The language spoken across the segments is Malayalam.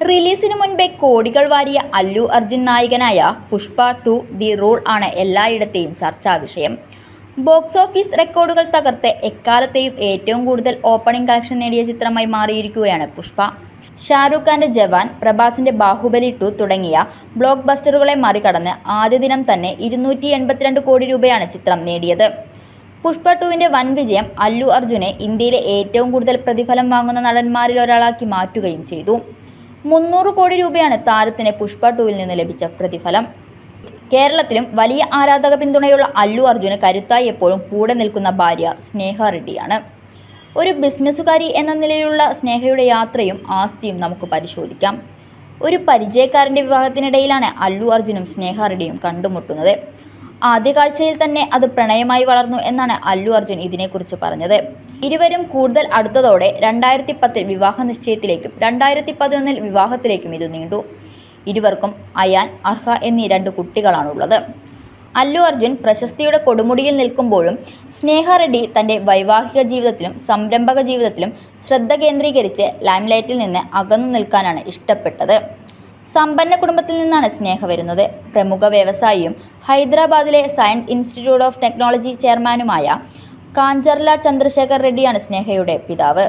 റിലീസിന് മുൻപേ കോടികൾ വാരിയ അല്ലു അർജുൻ നായകനായ പുഷ്പ ടു ദി റൂൾ ആണ് എല്ലായിടത്തെയും ചർച്ചാ വിഷയം. ബോക്സ് ഓഫീസ് റെക്കോർഡുകൾ തകർത്ത് എക്കാലത്തെയും ഏറ്റവും കൂടുതൽ ഓപ്പണിംഗ് കളക്ഷൻ നേടിയ ചിത്രമായി മാറിയിരിക്കുകയാണ് പുഷ്പ. ഷാരൂഖ് ഖാന്റെ ജവാൻ പ്രഭാസിന്റെ ബാഹുബലി ടു തുടങ്ങിയ ബ്ലോക്ക് ബസ്റ്ററുകളെ മറികടന്ന് ആദ്യ ദിനം തന്നെ ഇരുന്നൂറ്റി എൺപത്തിരണ്ട് കോടി രൂപയാണ് ചിത്രം നേടിയത്. പുഷ്പ ടുവിന്റെ വൻ വിജയം അല്ലു അർജുനെ ഇന്ത്യയിലെ ഏറ്റവും കൂടുതൽ പ്രതിഫലം വാങ്ങുന്ന നടന്മാരിൽ ഒരാളാക്കി മാറ്റുകയും ചെയ്തു. മുന്നൂറ് കോടി രൂപയാണ് താരത്തിന് പുഷ്പ ടുവിൽ നിന്ന് ലഭിച്ച പ്രതിഫലം. കേരളത്തിലും വലിയ ആരാധക പിന്തുണയുള്ള അല്ലു അർജുന് കരുത്തായി എപ്പോഴും കൂടെ നിൽക്കുന്ന ഭാര്യ സ്നേഹ റെഡ്ഡിയാണ്. ഒരു ബിസിനസ്സുകാരി എന്ന നിലയിലുള്ള സ്നേഹയുടെ യാത്രയും ആസ്തിയും നമുക്ക് പരിശോധിക്കാം. ഒരു പരിചയക്കാരന്റെ വിവാഹത്തിനിടയിലാണ് അല്ലു അർജുനും സ്നേഹ റെഡ്ഡിയും കണ്ടുമുട്ടുന്നത്. ആദ്യ കാഴ്ചയിൽ തന്നെ അത് പ്രണയമായി വളർന്നു എന്നാണ് അല്ലു അർജുൻ ഇതിനെക്കുറിച്ച് പറഞ്ഞത്. ഇരുവരും കൂടുതൽ അടുത്തതോടെ രണ്ടായിരത്തി പത്തിൽ വിവാഹ നിശ്ചയത്തിലേക്കും രണ്ടായിരത്തി പതിനൊന്നിൽ വിവാഹത്തിലേക്കും ഇത് നീണ്ടു. ഇരുവർക്കും അയാൻ അർഹ എന്നീ രണ്ട് കുട്ടികളാണുള്ളത്. അല്ലു അർജുൻ പ്രശസ്തിയുടെ കൊടുമുടിയിൽ നിൽക്കുമ്പോഴും സ്നേഹ റെഡ്ഡി തന്റെ വൈവാഹിക ജീവിതത്തിലും സംരംഭക ജീവിതത്തിലും ശ്രദ്ധ കേന്ദ്രീകരിച്ച് ലൈംലൈറ്റിൽ നിന്ന് അകന്നു നിൽക്കാനാണ് ഇഷ്ടപ്പെട്ടത്. സമ്പന്ന കുടുംബത്തിൽ നിന്നാണ് സ്നേഹ വരുന്നത്. പ്രമുഖ വ്യവസായിയും ഹൈദരാബാദിലെ സയൻസ് ഇൻസ്റ്റിറ്റ്യൂട്ട് ഓഫ് ടെക്നോളജി ചെയർമാനുമായ കാഞ്ചർല ചന്ദ്രശേഖർ റെഡ്ഡിയാണ് സ്നേഹയുടെ പിതാവ്.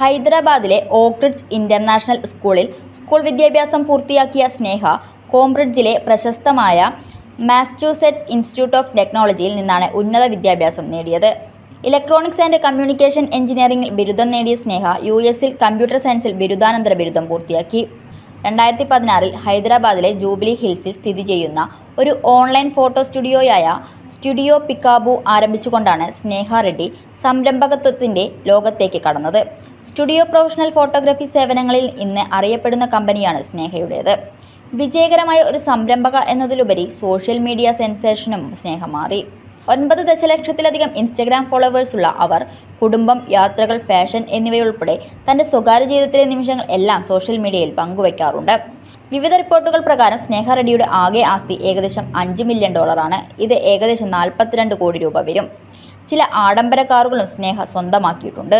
ഹൈദരാബാദിലെ ഓക്രിഡ്ജ് ഇന്റർനാഷണൽ സ്കൂളിൽ സ്കൂൾ വിദ്യാഭ്യാസം പൂർത്തിയാക്കിയ സ്നേഹ കോംബ്രിഡ്ജിലെ പ്രശസ്തമായ മാസച്യൂസെറ്റ്സ് ഇൻസ്റ്റിറ്റ്യൂട്ട് ഓഫ് ടെക്നോളജിയിൽ നിന്നാണ് ഉന്നത വിദ്യാഭ്യാസം നേടിയത്. ഇലക്ട്രോണിക്സ് ആൻഡ് കമ്മ്യൂണിക്കേഷൻ എഞ്ചിനീയറിംഗിൽ ബിരുദം നേടിയ സ്നേഹ യു എസിൽ കമ്പ്യൂട്ടർ സയൻസിൽ ബിരുദാനന്തര ബിരുദം പൂർത്തിയാക്കി. രണ്ടായിരത്തി പതിനാറിൽ ഹൈദരാബാദിലെ ജൂബിലി ഹിൽസിൽ സ്ഥിതി ചെയ്യുന്ന ഒരു ഓൺലൈൻ ഫോട്ടോ സ്റ്റുഡിയോയായ സ്റ്റുഡിയോ പിക്കാബു ആരംഭിച്ചുകൊണ്ടാണ് സ്നേഹ റെഡ്ഡി സംരംഭകത്വത്തിന്റെ ലോകത്തേക്ക് കടന്നത്. സ്റ്റുഡിയോ പ്രൊഫഷണൽ ഫോട്ടോഗ്രാഫി സേവനങ്ങളിൽ ഇന്ന് അറിയപ്പെടുന്ന കമ്പനിയാണ് സ്നേഹയുടേത്. വിജയകരമായ ഒരു സംരംഭക എന്നതിലുപരി സോഷ്യൽ മീഡിയ സെൻസേഷനും സ്നേഹ മാറി. ഒൻപത് ദശലക്ഷത്തിലധികം ഇൻസ്റ്റഗ്രാം ഫോളോവേഴ്സുള്ള അവർ കുടുംബം യാത്രകൾ ഫാഷൻ എന്നിവയുൾപ്പെടെ തന്റെ സ്വകാര്യ ജീവിതത്തിലെ നിമിഷങ്ങൾ എല്ലാം സോഷ്യൽ മീഡിയയിൽ പങ്കുവയ്ക്കാറുണ്ട് വിവിധ റിപ്പോർട്ടുകൾ പ്രകാരം സ്നേഹ റെഡിയുടെ ആകെ ആസ്തി ഏകദേശം അഞ്ച് മില്യൺ ഡോളറാണ് ഇത് ഏകദേശം നാൽപ്പത്തിരണ്ട് കോടി രൂപ വരും. ചില ആഡംബര കാറുകളും സ്നേഹ സ്വന്തമാക്കിയിട്ടുണ്ട്.